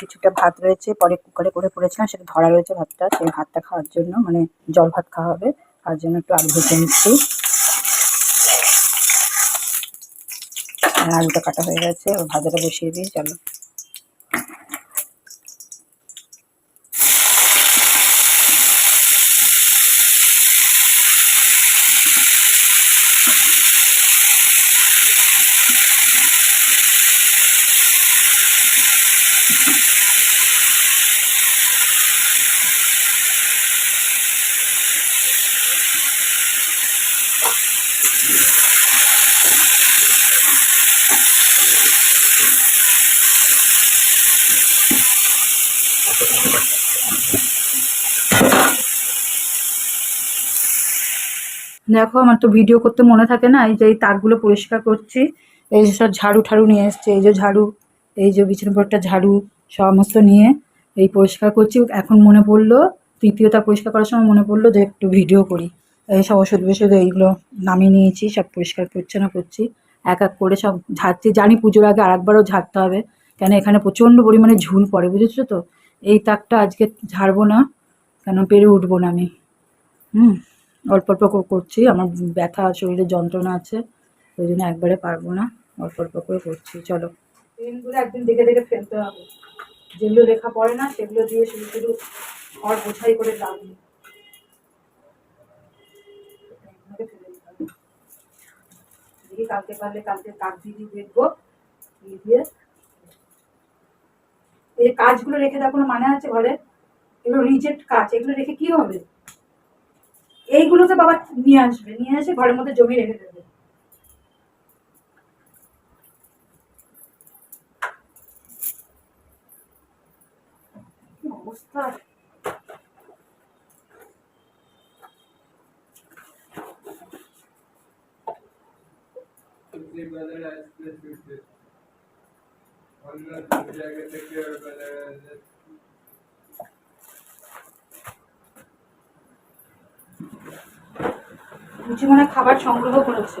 কিছুটা ভাত রয়েছে, পরে কুকারে করে করেছিলাম সেটা ধরা রয়েছে ভাতটা, সেই ভাতটা খাওয়ার জন্য মানে জল ভাত খাওয়া হবে, তার জন্য একটু আলু ভেজে নিচ্ছি। আলুটা কাটা হয়ে গেছে ভাজাটা বসিয়ে দিই, চলো। দেখো, আমার তো ভিডিও করতে মনে থাকে না, এই যে এই তাকগুলো পরিষ্কার করছি, এই যে সব ঝাড়ু ঠাড়ু নিয়ে এসছে, এই যে ঝাড়ু, এই যে বিছানার পরটা ঝাড়ু, সমস্ত নিয়ে এই পরিষ্কার করছি। এখন মনে পড়ল তৃতীয়তা পরিষ্কার করার সময় মনে পড়ল যে একটু ভিডিও করি। এই সব ওষুধ ওষুধ এইগুলো নামিয়ে নিয়েছি, সব পরিষ্কার পরিচ্ছন্ন করছি। এক এক করে সব ঝাড়ছি। জানি পুজোর আগে আরেকবারও ঝাড়তে হবে, কেন এখানে প্রচণ্ড পরিমাণে ঝুল পড়ে, বুঝেছ তো? এই তাকটা আজকে ঝাড়বো না, কেন পেরে উঠবো না আমি। হুম, অল্প অল্প করে করছি, আমার ব্যথা, শরীরে যন্ত্রণা আছে, ওই জন্য একবারে পারব না, অল্প অল্প করে করছি, চলো। একদিন দেখে দেখে ফেলতে হবে। যেগুলো লেখা পড়ে না, সেগুলো দিয়ে শুধু শুধু ঘর বোঝাই করে। দেখি কালকে পারলে কালকে কাক দিয়ে দেখব দিয়ে এই কাজগুলো রেখে দেওয়ার কোনো মানে আছে ঘরে? এগুলো রিজেক্ট কাজ, এগুলো রেখে কি হবে? এইগুলোতে বাবা নিয়ে আসবে, নিয়ে এসে ঘরের মধ্যে জমি রেখে দেবে। অবস্থা? মনে খাবার সংগ্রহ করেছে।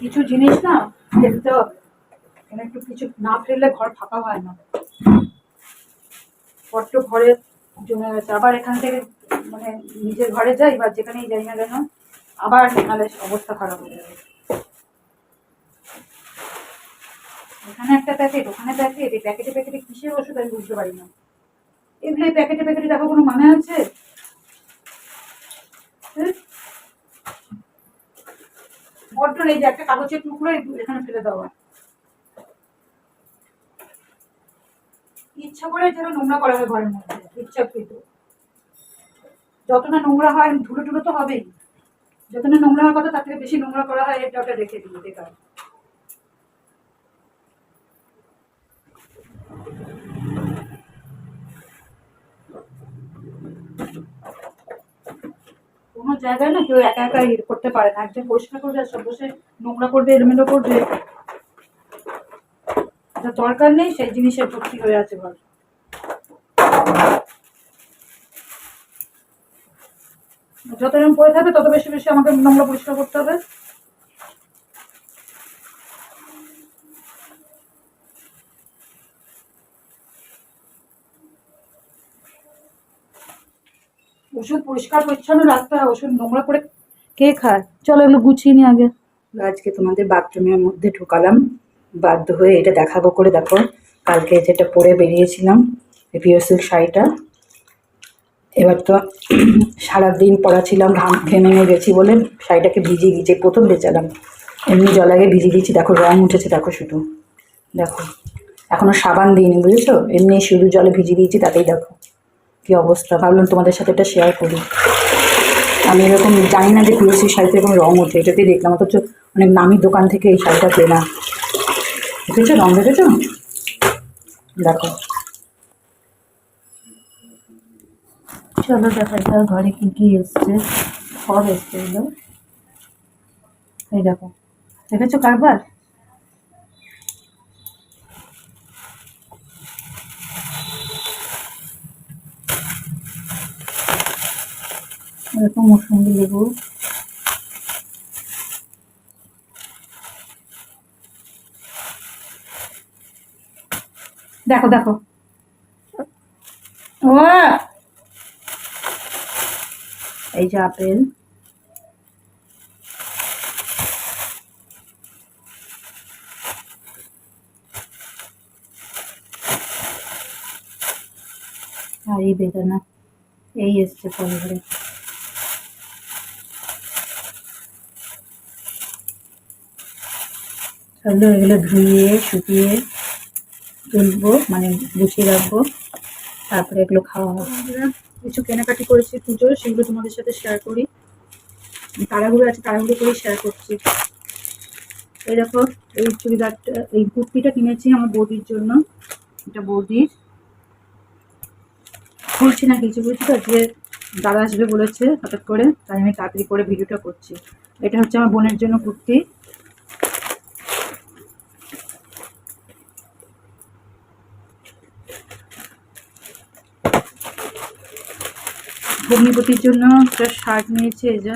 কিছু জিনিস না ফেলতে হবে। একটু কিছু না ফেললে ঘর ফাঁকা হয় না। বড্ড ঘরে জমে গেছে আবার এখান থেকে মানে নিজের ঘরে যাই বা যেখানেই যাই না কেন, আবার নাহলে অবস্থা খারাপ হয়ে যাবে। এখানে একটা প্যাকেট ওখানে প্যাকেট এই প্যাকেটে প্যাকেটে কিসের ওষুধ আমি বুঝতে পারি না। এগুলো প্যাকেটে প্যাকেটে দেখো কোনো মানে আছে? বড্ড এই যে একটা কাগজের টুকরো এখানে ফেলে দেওয়া। ইচ্ছা করে যেন নোংরা করা হয় ঘরের মধ্যে, ইচ্ছাকৃত। যত না নোংরা হয়, ধুলো টুলো তো হবেই। যত না নোংরা হওয়ার কথা, তার থেকে বেশি নোংরা করা হয়, এটা ওটা রেখে দিই, বেকার। জায়গায় না কেউ একা একা ইয়ে করতে পারে না। একজন পরিষ্কার করবে সব বসে নোংরা করবে এলোমেলো করবে যা দরকার নেই, সেই জিনিসের ভর্তি হয়ে আছে ঘর। যত রকম পড়ে থাকবে, তত বেশি বেশি আমাকে নোংরা পরিষ্কার করতে হবে। ওষুধ পরিষ্কার, পরিচ্ছন্ন রাখতে হয়, ওষুধ নোংরা করে কে খায়? চলো এগুলো গুছিয়ে নি আগে। আজকে তোমাদের বাথরুমের মধ্যে ঢুকালাম, বাধ্য হয়ে এটা দেখাবো করে, দেখো। কালকে যেটা পরে বেরিয়েছিলাম পিওর সিল্ক শাড়িটা। এবার তো সারাদিন পড়া ছিলাম ঘাম ঘেমে গেছি বলে শাড়িটাকে ভিজিয়ে দিয়েছি, প্রথম বেচালাম। এমনি জল আগে ভিজিয়ে দিয়েছি, দেখো রং উঠেছে, দেখো শুধু। দেখো, এখনও সাবান দিইনি, বুঝেছ? এমনি শুধু জলে ভিজিয়ে দিয়েছি, তাতেই দেখো। কি অবস্থা? ভাবলাম তোমাদের সাথে এটা শেয়ার করি। আমি এরকম জানি না যে পিওসি শাড়িতে এরকম রং ওঠে, এটাতেই দেখলাম, অথচ অনেক নামি দোকান থেকে এই শাড়িটা কেনা। দেখেছ রং দেখেছ? দেখো। চলো দেখা ঘরে কি কি এসছে। সব এসছে এই দেখো। দেখেছ কারবার? অল্প মৌসুমি লেবু। দেখো দেখো। এই যে আপেল। আর এই বেদানা এই এসছে পরে চলো এগুলো ধুয়ে, শুকিয়ে তুলবো মানে গুছিয়ে রাখব। তারপরে এগুলো খাওয়া হবে। কিছু কেনাকাটি করেছি পুজোর সেগুলো তোমাদের সাথে শেয়ার করি। তাড়াহুড়ো আছে, তাড়াহুড়ো করে শেয়ার করছি। এই দেখো, এই চুড়িদারটা, এই কুর্তিটা কিনেছি আমার বৌদির জন্য। এটা বৌদির। খুলছি না কিছু বুঝছি তো? যে দাদা আসবে বলেছে হঠাৎ করে, তাই আমি তাড়াতাড়ি করে ভিডিওটা করছি। এটা হচ্ছে আমার বোনের জন্য কুর্তি। ভগ্নিপতির জন্য একটা শার্ট নিয়েছে এই যে,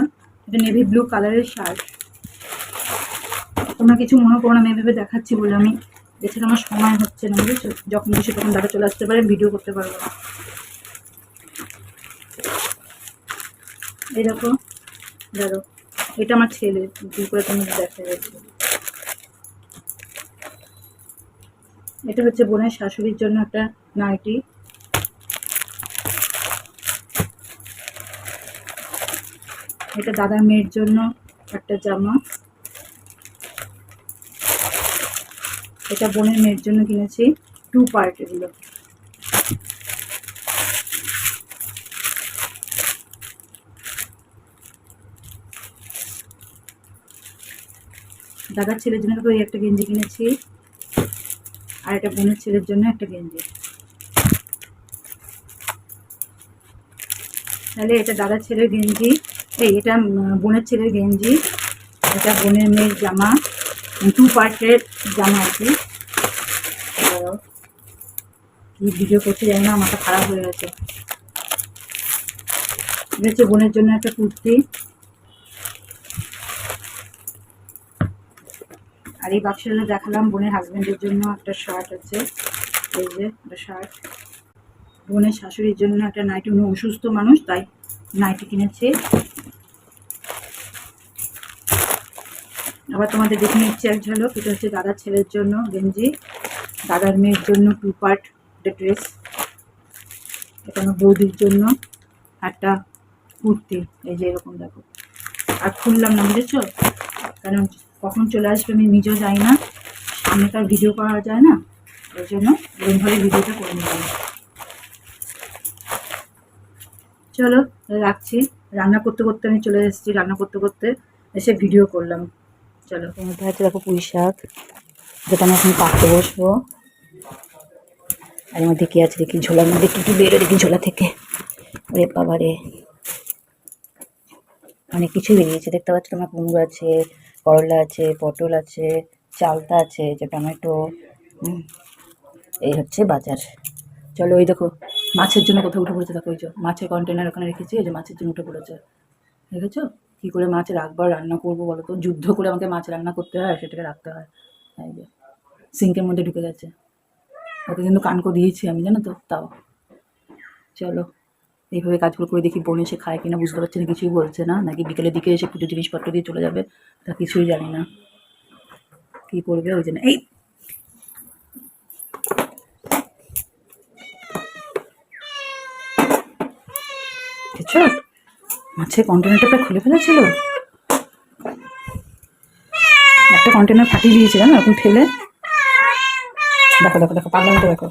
এটা নেভি ব্লু কালারের শার্ট তোমরা কিছু মনে করো না এভাবে দেখাচ্ছি বলে আমি এছাড়া আমার সময় হচ্ছে না, বুঝেছ? যখন কিছু তখন দাদা চলে আসতে পারে ভিডিও করতে পারব না। দেখো দেখো এটা আমার ছেলে করে তুমি দেখা যাচ্ছে এটা হচ্ছে বোনের শাশুড়ির জন্য একটা নাইটি। এটা দাদা মেয়ের জন্য একটা জামা। এটা বোনের মেয়ের জন্য কিনেছি, টু পার্ট এগুলো। দাদার ছেলের জন্য তো এই একটা গেঞ্জি কিনেছি, আর এটা বোনের ছেলের জন্য একটা গেঞ্জি। তাহলে এটা দাদার ছেলের গেঞ্জি। এই এটা বোনের ছেলের গেঞ্জি। এটা বোনের মেয়ের জামা। টু পার্টের জামা আছে কি। ভিডিও করতে জানি না, মাথা খারাপ হয়ে গেছে। এটা হচ্ছে বোনের জন্য একটা কুর্তি। আর এই বাক্সটা দেখালাম বোনের হাজবেন্ডের জন্য একটা শার্ট আছে। এই যে, একটা শার্ট বোনের শাশুড়ির জন্য একটা নাইটি। উনি অসুস্থ মানুষ, তাই নাইটি কিনেছে। আবার তোমাদের দেখে নিচ্ছে এক ঝলক, এটা হচ্ছে দাদার ছেলের জন্য, গেঞ্জি। দাদার মেয়ের জন্য টু পার্ট একটা ড্রেস আমার বৌদির জন্য একটা কুর্তি। এই যে এরকম দেখো। আর খুললাম না, বুঝেছ? কারণ কখন চলে আসবে আমি নিজেও যাই না। সামনে তার ভিডিও করা যায় না। ওই জন্য এরকমভাবে ভিডিওটা করে নিলাম। চলো, রাখছি। রান্না করতে করতে আমি চলে এসেছি। রান্না করতে করতে এসে ভিডিও করলাম। চলো। মধ্যে আছে দেখো পুঁই শাক, যেটা আমি এখন কাটতে বসবো। আর মধ্যে কি আছে দেখি ঝোলার মধ্যে কি কি বেরো দেখি ঝোলা থেকে। ওরে বাবা অনেক কিছু বেরিয়েছে, দেখতে পাচ্ছ তোমার কুমড়ো আছে, করলা আছে, পটল আছে, চালতা আছে যে টমেটো এই হচ্ছে বাজার। চলো ওই দেখো, মাছের জন্য কোথাও উঠে পড়েছে দেখো ওই যে, মাছের কন্টেনার ওখানে রেখেছি ওই যে মাছের জন্য উঠে পড়েছে। দেখেছ? কী করে মাছ রাখব আর রান্না করব বলো তো যুদ্ধ করে আমাকে মাছ রান্না করতে হয় সেটাকে রাখতে হয়। এই যে, সিঙ্কের মধ্যে ঢুকে গেছে। ওকে কিন্তু কানকো দিয়েছি আমি, জানো তো? তাও। চলো, এইভাবে কাজগুলো করে দেখি বোন এসে খায় কিনা, বুঝতে পারছি না, কিছুই বলছে না। নাকি বিকেলের দিকে এসে পুজো জিনিসপত্র দিয়ে চলে যাবে, তা কিছুই জানি না। কী করবে ওই জন্য, এই! দেখছ মাছের কন্টেনারটা খুলে ফেলেছিল একটা কন্টেনার ফাটিয়ে দিয়েছিলাম এখন ফেলে দেখো দেখো দেখো পাগলামটা দেখো।